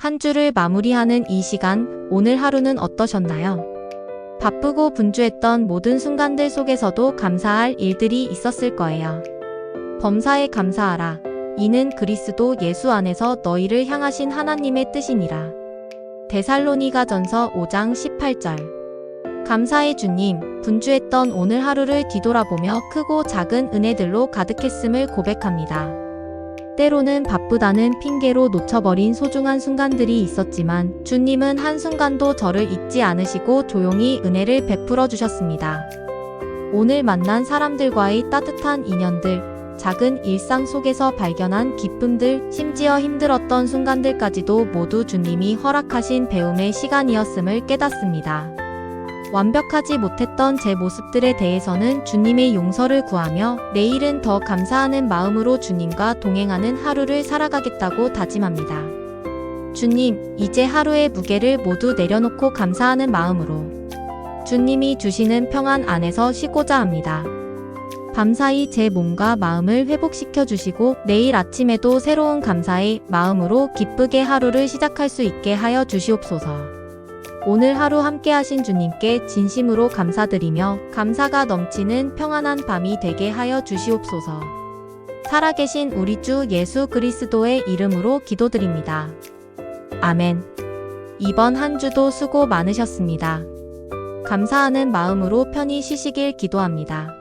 한 주를 마무리하는 이 시간, 오늘 하루는 어떠셨나요? 바쁘고 분주했던 모든 순간들 속에서도 감사할 일들이 있었을 거예요. 범사에 감사하라. 이는 그리스도 예수 안에서 너희를 향하신 하나님의 뜻이니라. 데살로니가 전서 5장 18절. 감사의 주님, 분주했던 오늘 하루를 뒤돌아보며 크고 작은 은혜들로 가득했음을 고백합니다. 때로는 바쁘다는 핑계로 놓쳐버린 소중한 순간들이 있었지만 주님은 한순간도 저를 잊지 않으시고 조용히 은혜를 베풀어 주셨습니다. 오늘 만난 사람들과의 따뜻한 인연들, 작은 일상 속에서 발견한 기쁨들, 심지어 힘들었던 순간들까지도 모두 주님이 허락하신 배움의 시간이었음을 깨닫습니다. 완벽하지 못했던 제 모습들에 대해서는 주님의 용서를 구하며 내일은 더 감사하는 마음으로 주님과 동행하는 하루를 살아가겠다고 다짐합니다. 주님, 이제 하루의 무게를 모두 내려놓고 감사하는 마음으로 주님이 주시는 평안 안에서 쉬고자 합니다. 밤사이 제 몸과 마음을 회복시켜 주시고 내일 아침에도 새로운 감사의 마음으로 기쁘게 하루를 시작할 수 있게 하여 주시옵소서. 오늘 하루 함께 하신 주님께 진심으로 감사드리며 감사가 넘치는 평안한 밤이 되게 하여 주시옵소서. 살아계신 우리 주 예수 그리스도의 이름으로 기도드립니다. 아멘. 이번 한 주도 수고 많으셨습니다. 감사하는 마음으로 편히 쉬시길 기도합니다.